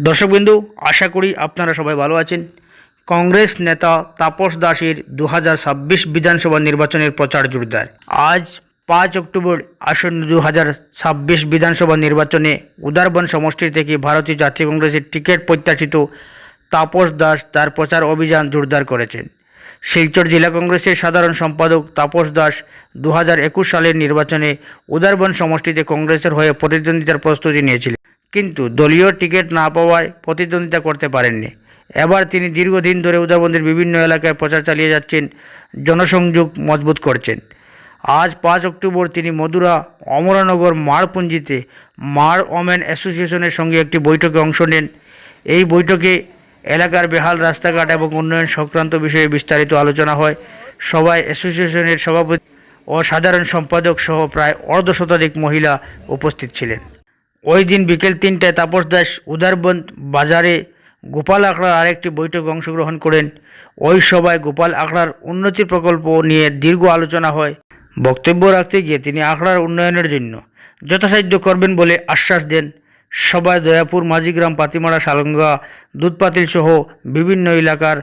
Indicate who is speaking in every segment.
Speaker 1: দর্শকবিন্দু আশা করি আপনারা সবাই ভালো আছেন। কংগ্রেস নেতা তাপস দাসের দু হাজার ছাব্বিশ বিধানসভা নির্বাচনের প্রচার জোরদার। আজ পাঁচ অক্টোবর আসন্ন দু বিধানসভা নির্বাচনে উদারবন সমষ্টি থেকে ভারতীয় জাতীয় কংগ্রেসের টিকিট প্রত্যাশিত তাপস দাস তার প্রচার অভিযান জোরদার করেছেন। শিলচর জেলা কংগ্রেসের সাধারণ সম্পাদক তাপস দাস দু হাজার একুশ সালের নির্বাচনে উদারবন সমষ্টিতে কংগ্রেসের হয়ে প্রতিদ্বন্দ্বিতার প্রস্তুতি নিয়েছিলেন। কিন্তু দলীয় টিকিট না পাওয়ায় প্রতিদ্বন্দ্বিতা করতে পারেননি। এবার তিনি দীর্ঘদিন ধরে উদারবন্দের বিভিন্ন এলাকায় প্রচার চালিয়ে যাচ্ছেন, জনসংযোগ মজবুত করছেন। আজ পাঁচ অক্টোবর তিনি মধুরা অমরানগর মারপুঞ্জিতে মার ওমেন অ্যাসোসিয়েশনের সঙ্গে একটি বৈঠকে অংশ নেন। এই বৈঠকে এলাকার বেহাল রাস্তাঘাট এবং উন্নয়ন সংক্রান্ত বিষয়ে বিস্তারিত আলোচনা হয়। সভায় অ্যাসোসিয়েশনের সভাপতি ও সাধারণ সম্পাদক সহ প্রায় অর্ধ শতাধিক মহিলা উপস্থিত ছিলেন। ওই দিন বিকেল তিনটায় তাপস দাস উদারবন্দ বাজারে গোপাল আখড়ার আরেকটি বৈঠকে অংশগ্রহণ করেন। ওই সভায় গোপাল আখড়ার উন্নতি প্রকল্প নিয়ে দীর্ঘ আলোচনা হয়। বক্তব্য রাখতে গিয়ে তিনি আখড়ার উন্নয়নের জন্য যথাসাধ্য করবেন বলে আশ্বাস দেন। সভায় দয়াপুর, মাঝিগ্রাম, পাতিমারা সালঙ্গা দুধপাতিল সহ বিভিন্ন এলাকার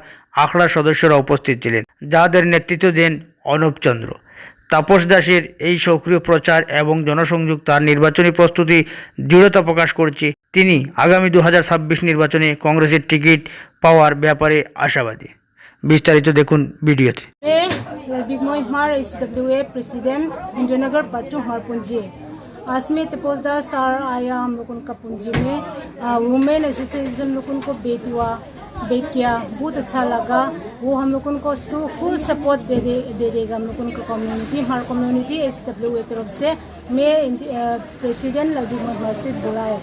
Speaker 1: আখড়ার সদস্যরা উপস্থিত ছিলেন। যাদের নেতৃত্ব দেন অনুপ চন্দ্র তাপস দাসের এই সক্রিয় প্রচার এবং জনসংযোগ তার নির্বাচনী প্রস্তুতি দৃঢ়তা প্রকাশ করছে। তিনি আগামী দু হাজার ছাব্বিশ নির্বাচনে কংগ্রেসের টিকিট পাওয়ার ব্যাপারে আশাবাদী। বিস্তারিত দেখুন ভিডিওতে।
Speaker 2: বিগময় এইচ এ প্রেসিডেন্ট পাত্র पूंजी तपोजदार सार आया हम लोग उनका पूंजी में। वुमेन एसोसिएशन लोग उनको बेट हुआ बेट किया, बहुत अच्छा लगा। वो हम लोग उनको फुल सपोर्ट दे दे दे देगा हम लोग का कम्युनिटी हमारा कम्युनिटी एस डब्ल्यू की तरफ़ से। मैं प्रेसिडेंट लगी मोहम्मद से बुलाए